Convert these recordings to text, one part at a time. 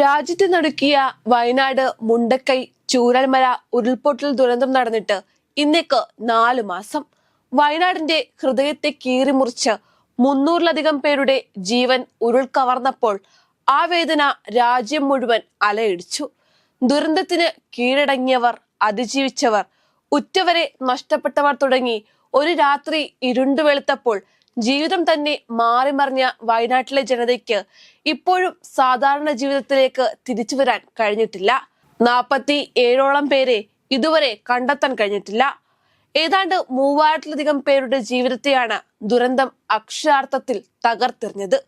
രാജ്യത്തെ നടുക്കിയ വയനാട് മുണ്ടക്കൈ ചൂരൽമല ഉരുൾപൊട്ടൽ ദുരന്തം നടന്നിട്ട് ഇന്നേക്ക് നാലു മാസം. വയനാടിന്റെ ഹൃദയത്തെ കീറിമുറിച്ച് മുന്നൂറിലധികം പേരുടെ ജീവൻ ഉരുൾ കവർന്നപ്പോൾ ആ വേദന രാജ്യം മുഴുവൻ അലയിടിച്ചു. ദുരന്തത്തിന് കീഴടങ്ങിയവർ അതിജീവിച്ചവർ ഉറ്റവരെ നഷ്ടപ്പെട്ടവർ തുടങ്ങി ഒരു രാത്രി ഇരുണ്ടു വെളുത്തപ്പോൾ ജീവിതം തന്നെ മാറിമറിഞ്ഞ വയനാട്ടിലെ ജനതയ്ക്ക് ഇപ്പോഴും സാധാരണ ജീവിതത്തിലേക്ക് തിരിച്ചു വരാൻ കഴിഞ്ഞിട്ടില്ല. നാൽപ്പത്തി ഏഴോളം പേരെ ഇതുവരെ കണ്ടെത്താൻ കഴിഞ്ഞിട്ടില്ല. ഏതാണ്ട് മൂവായിരത്തിലധികം പേരുടെ ജീവിതത്തെയാണ് ദുരന്തം അക്ഷരാർത്ഥത്തിൽ തകർത്തെറിഞ്ഞത്.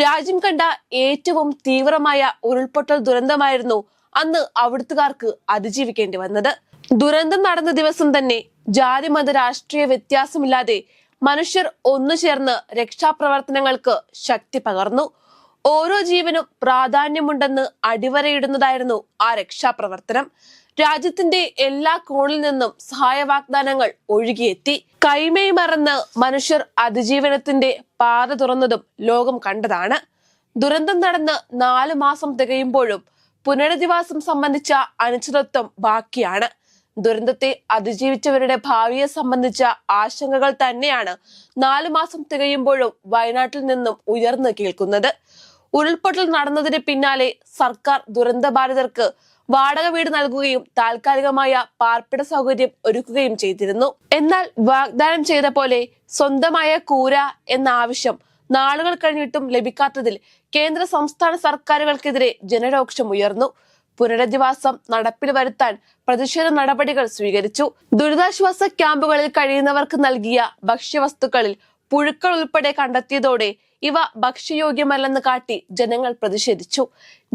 രാജ്യം കണ്ട ഏറ്റവും തീവ്രമായ ഉരുൾപൊട്ടൽ ദുരന്തമായിരുന്നു അന്ന് അവിടുത്തുകാർക്ക് അതിജീവിക്കേണ്ടി വന്നത്. ദുരന്തം നടന്ന ദിവസം തന്നെ ജാതിമത രാഷ്ട്രീയ വ്യത്യാസമില്ലാതെ മനുഷ്യർ ഒന്നു ചേർന്ന് രക്ഷാപ്രവർത്തനങ്ങൾക്ക് ശക്തി പകർന്നു. ഓരോ ജീവനും പ്രാധാന്യമുണ്ടെന്ന് അടിവരയിടുന്നതായിരുന്നു ആ രക്ഷാപ്രവർത്തനം. രാജ്യത്തിന്റെ എല്ലാ കോണിൽ നിന്നും സഹായ വാഗ്ദാനങ്ങൾ ഒഴുകിയെത്തി. കൈമേ മറന്ന് മനുഷ്യർ അതിജീവനത്തിന്റെ പാത തുറന്നതും ലോകം കണ്ടതാണ്. ദുരന്തം നടന്ന് നാലു മാസം തികയുമ്പോഴും പുനരധിവാസം സംബന്ധിച്ച അനിശ്ചിതത്വം ബാക്കിയാണ്. ദുരന്തത്തെ അതിജീവിച്ചവരുടെ ഭാവിയെ സംബന്ധിച്ച ആശങ്കകൾ തന്നെയാണ് നാലു മാസം തികയുമ്പോഴും വയനാട്ടിൽ നിന്നും ഉയർന്നു കേൾക്കുന്നത്. ഉരുൾപൊട്ടൽ നടന്നതിന് പിന്നാലെ സർക്കാർ ദുരന്ത ബാധിതർക്ക് വാടക വീട് നൽകുകയും താൽക്കാലികമായ പാർപ്പിട സൗകര്യം ഒരുക്കുകയും ചെയ്തിരുന്നു. എന്നാൽ വാഗ്ദാനം ചെയ്ത പോലെ സ്വന്തമായ കൂര എന്ന ആവശ്യം നാളുകൾ കഴിഞ്ഞിട്ടും ലഭിക്കാത്തതിൽ കേന്ദ്ര സംസ്ഥാന സർക്കാരുകൾക്കെതിരെ ജനരോക്ഷം ഉയർന്നു. പുനരധിവാസം നടപ്പിൽ വരുത്താൻ പ്രതിഷേധ നടപടികൾ സ്വീകരിച്ചു. ദുരിതാശ്വാസ ക്യാമ്പുകളിൽ കഴിയുന്നവർക്ക് നൽകിയ ഭക്ഷ്യവസ്തുക്കളിൽ പുഴുക്കൾ ഉൾപ്പെടെ കണ്ടെത്തിയതോടെ ഇവ ഭക്ഷ്യയോഗ്യമല്ലെന്ന് കാട്ടി ജനങ്ങൾ പ്രതിഷേധിച്ചു.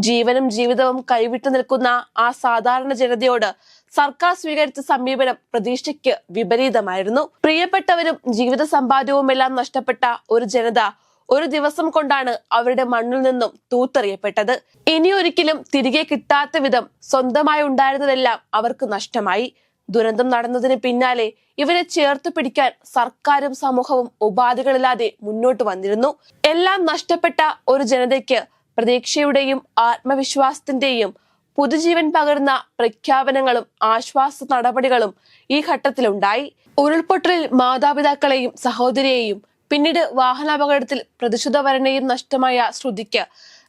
ജീവനും ജീവിതവും കൈവിട്ടു നിൽക്കുന്ന ആ സാധാരണ ജനതയോട് സർക്കാർ സ്വീകരിച്ച സമീപനം പ്രതീക്ഷയ്ക്ക് വിപരീതമായിരുന്നു. പ്രിയപ്പെട്ടവരും ജീവിത സമ്പാദ്യവുമെല്ലാം നഷ്ടപ്പെട്ട ഒരു ജനത ഒരു ദിവസം കൊണ്ടാണ് അവരുടെ മണ്ണിൽ നിന്നും തൂത്തെറിയപ്പെട്ടത്. ഇനി ഒരിക്കലും തിരികെ കിട്ടാത്ത വിധം സ്വന്തമായി ഉണ്ടായിരുന്നതെല്ലാം അവർക്ക് നഷ്ടമായി. ദുരന്തം നടന്നതിന് പിന്നാലെ ഇവരെ ചേർത്ത് പിടിക്കാൻ സർക്കാരും സമൂഹവും ഉപാധികളില്ലാതെ മുന്നോട്ട് വന്നിരുന്നു. എല്ലാം നഷ്ടപ്പെട്ട ഒരു ജനതയ്ക്ക് പ്രതീക്ഷയുടെയും ആത്മവിശ്വാസത്തിന്റെയും പുതുജീവൻ പകർന്ന പ്രഖ്യാപനങ്ങളും ആശ്വാസ നടപടികളും ഈ ഘട്ടത്തിലുണ്ടായി. ഉരുൾപൊട്ടലിൽ മാതാപിതാക്കളെയും സഹോദരിയെയും പിന്നീട് വാഹനാപകടത്തിൽ പ്രതിശുദ്ധവരനെയും നഷ്ടമായ ശ്രുതിക്ക്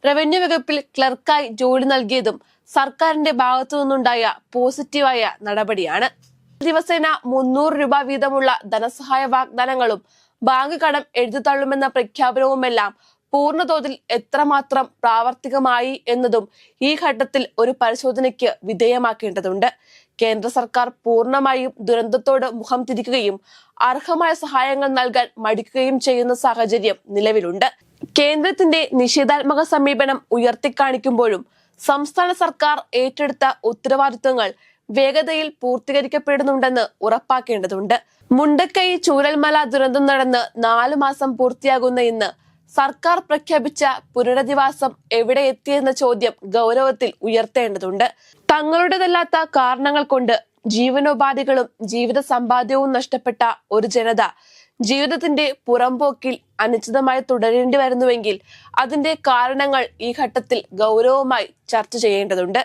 റവന്യൂ വകുപ്പിൽ ക്ലർക്കായി ജോലി നൽകിയതും സർക്കാരിന്റെ ഭാഗത്തു നിന്നുണ്ടായ പോസിറ്റീവായ നടപടിയാണ്. ദിവസേന മുന്നൂറ് രൂപ വീതമുള്ള ധനസഹായ വാഗ്ദാനങ്ങളും ബാങ്ക് കടം എഴുതിത്തള്ളുമെന്ന പ്രഖ്യാപനവുമെല്ലാം പൂർണതോതിൽ എത്രമാത്രം പ്രാവർത്തികമായി എന്നതും ഈ ഘട്ടത്തിൽ ഒരു പരിശോധനയ്ക്ക് വിധേയമാക്കേണ്ടതുണ്ട്. കേന്ദ്ര സർക്കാർ പൂർണമായും ദുരന്തത്തോട് മുഖം തിരിക്കുകയും അർഹമായ സഹായങ്ങൾ നൽകാൻ മടിക്കുകയും ചെയ്യുന്ന സാഹചര്യം നിലവിലുണ്ട്. കേന്ദ്രത്തിന്റെ നിഷേധാത്മക സമീപനം ഉയർത്തിക്കാണിക്കുമ്പോഴും സംസ്ഥാന സർക്കാർ ഏറ്റെടുത്ത ഉത്തരവാദിത്വങ്ങൾ വേഗതയിൽ പൂർത്തീകരിക്കപ്പെടുന്നുണ്ടെന്ന് ഉറപ്പാക്കേണ്ടതുണ്ട്. മുണ്ടക്കൈ ചൂരൽമല ദുരന്തം നടന്ന് നാലു മാസം പൂർത്തിയാകുന്ന ഇന്ന് സർക്കാർ പ്രഖ്യാപിച്ച പുനരധിവാസം എവിടെ എത്തിയെന്ന ചോദ്യം ഗൗരവത്തിൽ ഉയർത്തേണ്ടതുണ്ട്. തങ്ങളുടേതല്ലാത്ത കാരണങ്ങൾ കൊണ്ട് ജീവനോപാധികളും ജീവിത സമ്പാദ്യവും നഷ്ടപ്പെട്ട ഒരു ജനത ജീവിതത്തിന്റെ പുറംപോക്കിൽ അനിശ്ചിതമായി തുടരേണ്ടി വരുന്നുവെങ്കിൽ അതിന്റെ കാരണങ്ങൾ ഈ ഘട്ടത്തിൽ ഗൗരവമായി ചർച്ച ചെയ്യേണ്ടതുണ്ട്.